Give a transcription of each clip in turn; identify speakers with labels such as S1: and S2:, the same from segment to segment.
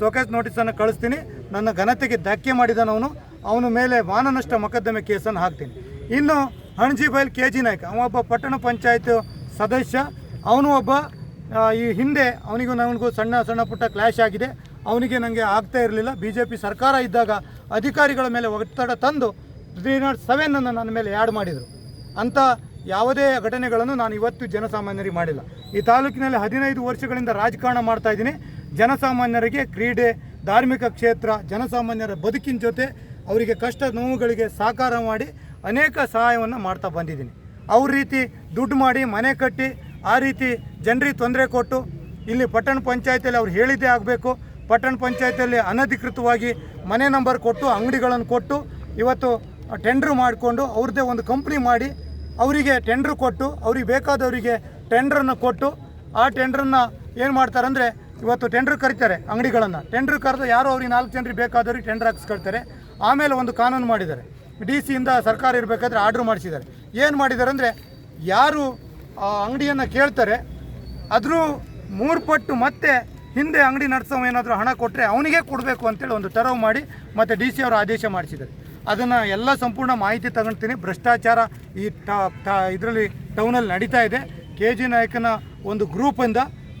S1: Showcase ನೋಟಿಸನ್ನು ಕಳಿಸ್ತೀನಿ. ನನ್ನ ಘನತೆಗೆ ಧಕ್ಕೆ ಮಾಡಿದನವನು ಅವನ. ಮೇಲೆ ಮಾನನಷ್ಟ ಮೊಕದ್ದಮೆ ಕೇಸನ್ನು ಹಾಕ್ತೀನಿ. ಇನ್ನು ಹಣಜಿ ಬೈಲ್ ಕೆ ಜಿ ನಾಯ್ಕ ಅವನೊಬ್ಬ ಪಟ್ಟಣ ಪಂಚಾಯತ್ ಸದಸ್ಯ. ಅವನು ಒಬ್ಬ ಈ ಹಿಂದೆ ಅವನಿಗೂ ನನಗೂ ಸಣ್ಣ ಸಣ್ಣ ಪುಟ್ಟ ಕ್ಲಾಶ್ ಆಗಿದೆ. ಅವನಿಗೆ ನನಗೆ ಆಗ್ತಾ ಇರಲಿಲ್ಲ. ಬಿ ಜೆ ಪಿ ಸರ್ಕಾರ ಇದ್ದಾಗ ಅಧಿಕಾರಿಗಳ ಮೇಲೆ ಒತ್ತಡ ತಂದು ತ್ರೀ ನಾಟ್ ಸೆವೆನನ್ನು ನನ್ನ ಮೇಲೆ ಆ್ಯಡ್ ಮಾಡಿದರು. ಅಂಥ ಯಾವುದೇ ಘಟನೆಗಳನ್ನು ನಾನು ಇವತ್ತು ಜನಸಾಮಾನ್ಯರಿಗೆ ಮಾಡಿಲ್ಲ. ಈ ತಾಲೂಕಿನಲ್ಲಿ ಹದಿನೈದು ವರ್ಷಗಳಿಂದ ರಾಜಕಾರಣ ಮಾಡ್ತಾ ಇದ್ದೀನಿ. ಜನಸಾಮಾನ್ಯರಿಗೆ ಕ್ರೀಡೆ, ಧಾರ್ಮಿಕ ಕ್ಷೇತ್ರ, ಜನಸಾಮಾನ್ಯರ ಬದುಕಿನ ಜೊತೆ ಅವರಿಗೆ ಕಷ್ಟ ನೋವುಗಳಿಗೆ ಸಾಕಾರ ಮಾಡಿ ಅನೇಕ ಸಹಾಯವನ್ನು ಮಾಡ್ತಾ ಬಂದಿದ್ದೀನಿ. ಅವ್ರ ರೀತಿ ದುಡ್ಡು ಮಾಡಿ ಮನೆ ಕಟ್ಟಿ, ಆ ರೀತಿ ಜನರಿಗೆ ತೊಂದರೆ ಕೊಟ್ಟು, ಇಲ್ಲಿ ಪಟ್ಟಣ ಪಂಚಾಯತಿಯಲ್ಲಿ ಅವ್ರು ಹೇಳಿದ್ದೇ ಆಗಬೇಕು. ಪಟ್ಟಣ ಪಂಚಾಯತಿಯಲ್ಲಿ ಅನಧಿಕೃತವಾಗಿ ಮನೆ ನಂಬರ್ ಕೊಟ್ಟು, ಅಂಗಡಿಗಳನ್ನು ಕೊಟ್ಟು, ಇವತ್ತು ಟೆಂಡ್ರ್ ಮಾಡಿಕೊಂಡು ಅವ್ರದ್ದೇ ಒಂದು ಕಂಪ್ನಿ ಮಾಡಿ ಅವರಿಗೆ ಟೆಂಡ್ರ್ ಕೊಟ್ಟು, ಅವ್ರಿಗೆ ಬೇಕಾದವರಿಗೆ ಟೆಂಡ್ರನ್ನು ಕೊಟ್ಟು, ಆ ಟೆಂಡ್ರನ್ನು ಏನು ಮಾಡ್ತಾರೆ ಅಂದರೆ ಇವತ್ತು ಟೆಂಡರ್ ಕರಿತಾರೆ ಅಂಗಡಿಗಳನ್ನು. ಟೆಂಡರ್ ಕರೆದು ಯಾರು ಅವ್ರಿಗೆ ನಾಲ್ಕು ಜನರಿಗೆ ಬೇಕಾದವ್ರಿಗೆ ಟೆಂಡರ್ ಹಾಕಿಸ್ಕೊಳ್ತಾರೆ. ಆಮೇಲೆ ಒಂದು ಕಾನೂನು ಮಾಡಿದ್ದಾರೆ. ಡಿ ಸಿಯಿಂದ ಸರ್ಕಾರ ಇರಬೇಕಾದ್ರೆ ಆರ್ಡ್ರ್ ಮಾಡಿಸಿದ್ದಾರೆ. ಏನು ಮಾಡಿದ್ದಾರೆ ಅಂದರೆ, ಯಾರು ಆ ಅಂಗಡಿಯನ್ನು ಕೇಳ್ತಾರೆ ಅದ್ರ ಮೂರು ಪಟ್ಟು ಮತ್ತೆ ಹಿಂದೆ ಅಂಗಡಿ ನಡೆಸೋ ಏನಾದರೂ ಹಣ ಕೊಟ್ಟರೆ ಅವನಿಗೆ ಕೊಡಬೇಕು ಅಂತೇಳಿ ಒಂದು ತೆರವು ಮಾಡಿ ಮತ್ತು ಡಿ ಸಿ ಅವರು ಆದೇಶ ಮಾಡಿಸಿದ್ದಾರೆ. ಅದನ್ನು ಎಲ್ಲ ಸಂಪೂರ್ಣ ಮಾಹಿತಿ ತಗೊಳ್ತೀನಿ ಭ್ರಷ್ಟಾಚಾರ ಈ ಇದರಲ್ಲಿ ಟೌನಲ್ಲಿ ನಡೀತಾ ಇದೆ. ಕೆ ಜಿ ನಾಯಕನ ಒಂದು ಗ್ರೂಪಿಂದ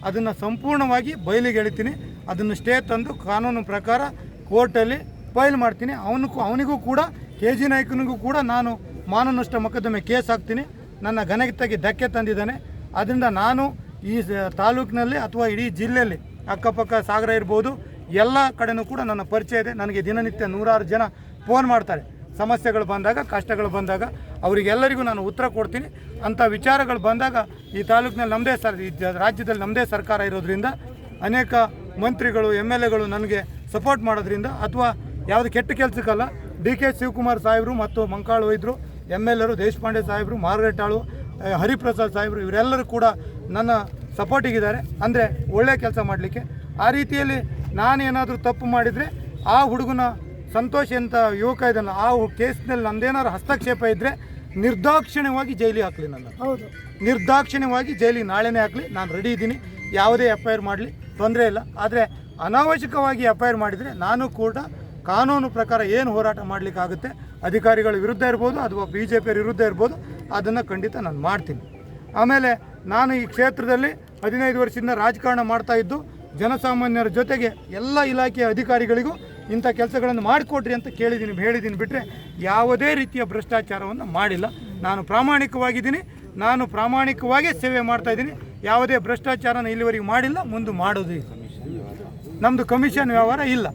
S1: ಅದನ್ನು ಸಂಪೂರ್ಣವಾಗಿ ಬಯಲಿಗೆ ಎಳಿತೀನಿ. ಅದನ್ನು ಸ್ಟೇ ತಂದು ಕಾನೂನು ಪ್ರಕಾರ ಕೋರ್ಟಲ್ಲಿ ಫೈಲ್ ಮಾಡ್ತೀನಿ. ಅವನು ಅವನಿಗೂ ಕೂಡ, ಕೆ ಜಿ ನಾಯ್ಕನಿಗೂ ಕೂಡ ನಾನು ಮಾನನಷ್ಟ ಮೊಕದ್ದಮೆ ಕೇಸ್ ಹಾಕ್ತೀನಿ. ನನ್ನ ಘನತೆಗೆ ಧಕ್ಕೆ ತಂದಿದ್ದಾನೆ. ಅದರಿಂದ ನಾನು ಈ ತಾಲೂಕಿನಲ್ಲಿ ಅಥವಾ ಇಡೀ ಜಿಲ್ಲೆಯಲ್ಲಿ ಅಕ್ಕಪಕ್ಕ ಸಾಗರ ಇರ್ಬೋದು, ಎಲ್ಲ ಕಡೆನೂ ಕೂಡ ನನ್ನ ಪರಿಚಯ ಇದೆ. ನನಗೆ ದಿನನಿತ್ಯ ನೂರಾರು ಜನ ಫೋನ್ ಮಾಡ್ತಾರೆ. ಸಮಸ್ಯೆಗಳು ಬಂದಾಗ, ಕಷ್ಟಗಳು ಬಂದಾಗ ಅವರಿಗೆಲ್ಲರಿಗೂ ನಾನು ಉತ್ತರ ಕೊಡ್ತೀನಿ. ಅಂಥ ವಿಚಾರಗಳು ಬಂದಾಗ ಈ ತಾಲೂಕಿನಲ್ಲಿ ನಮ್ಮದೇ ಸರ್ ರಾಜ್ಯದಲ್ಲಿ ನಮ್ಮದೇ ಸರ್ಕಾರ ಇರೋದ್ರಿಂದ ಅನೇಕ ಮಂತ್ರಿಗಳು ಎಂ ಎಲ್ ಎಗಳು ನನಗೆ ಸಪೋರ್ಟ್ ಮಾಡೋದ್ರಿಂದ ಅಥವಾ ಯಾವುದು ಕೆಟ್ಟ ಕೆಲಸಕ್ಕಲ್ಲ, ಡಿ ಕೆ ಶಿವಕುಮಾರ್ ಸಾಹೇಬರು ಮತ್ತು ಮಂಕಾಳು ವೈದ್ಯರು ಎಂ ಎಲ್ ಎರು, ದೇಶಪಾಂಡೆ ಸಾಹೇಬರು ಮಾರ್ಗರೆಟ್ ಹರಿಪ್ರಸಾದ್ ಸಾಹೇಬರು ಇವರೆಲ್ಲರೂ ಕೂಡ ನನ್ನ ಸಪೋರ್ಟಿಗಿದ್ದಾರೆ. ಅಂದರೆ ಒಳ್ಳೆಯ ಕೆಲಸ ಮಾಡಲಿಕ್ಕೆ. ಆ ರೀತಿಯಲ್ಲಿ ನಾನೇನಾದರೂ ತಪ್ಪು ಮಾಡಿದರೆ ಆ ಹುಡುಗನ ಸಂತೋಷ ಅಂತ ಯುವಕ ಇದನ್ನು ಆ ಕೇಸ್ನಲ್ಲಿ ನಂದೇನಾದ್ರು ಹಸ್ತಕ್ಷೇಪ ಇದ್ದರೆ ನಿರ್ದಾಕ್ಷಿಣ್ಯವಾಗಿ ಜೈಲಿಗೆ ಹಾಕಲಿ ನನ್ನ.
S2: ಹೌದು.
S1: ನಿರ್ದಾಕ್ಷಿಣ್ಯವಾಗಿ ಜೈಲಿಗೆ ನಾಳೆನೇ ಹಾಕಲಿ ನಾನು ರೆಡಿ ಇದ್ದೀನಿ. ಯಾವುದೇ ಎಫ್ ಐ ಆರ್ ಮಾಡಲಿ ತೊಂದರೆ ಇಲ್ಲ. ಆದರೆ ಅನಾವಶ್ಯಕವಾಗಿ ಎಫ್ ಐ ಆರ್ ಮಾಡಿದರೆ ನಾನು ಕೂಡ ಕಾನೂನು ಪ್ರಕಾರ ಏನು ಹೋರಾಟ ಮಾಡಲಿಕ್ಕಾಗುತ್ತೆ ಅಧಿಕಾರಿಗಳ ವಿರುದ್ಧ ಇರ್ಬೋದು ಅಥವಾ ಬಿ ಜೆ ಪಿಯರ ವಿರುದ್ಧ ಇರ್ಬೋದು ಅದನ್ನು ಖಂಡಿತ ನಾನು ಮಾಡ್ತೀನಿ. ಆಮೇಲೆ ನಾನು ಈ ಕ್ಷೇತ್ರದಲ್ಲಿ ಹದಿನೈದು ವರ್ಷದಿಂದ ರಾಜಕಾರಣ ಮಾಡ್ತಾ ಇದ್ದು ಜನಸಾಮಾನ್ಯರ ಜೊತೆಗೆ ಎಲ್ಲ ಇಲಾಖೆಯ ಅಧಿಕಾರಿಗಳಿಗೂ ಇಂಥ ಕೆಲಸಗಳನ್ನು ಮಾಡಿಕೊಡ್ರಿ ಅಂತ ಕೇಳಿದ್ದೀನಿ, ಹೇಳಿದ್ದೀನಿ. ಬಿಟ್ಟರೆ ಯಾವುದೇ ರೀತಿಯ ಭ್ರಷ್ಟಾಚಾರವನ್ನು ಮಾಡಿಲ್ಲ. ನಾನು ಪ್ರಾಮಾಣಿಕವಾಗಿದ್ದೀನಿ. ನಾನು ಪ್ರಾಮಾಣಿಕವಾಗೇ ಸೇವೆ ಮಾಡ್ತಾ ಇದ್ದೀನಿ. ಯಾವುದೇ ಭ್ರಷ್ಟಾಚಾರನ ಇಲ್ಲಿವರೆಗೆ ಮಾಡಿಲ್ಲ. ಮುಂದೆ ಮಾಡೋದು ನಮ್ಮದು ಕಮಿಷನ್ ವ್ಯವಹಾರ ಇಲ್ಲ.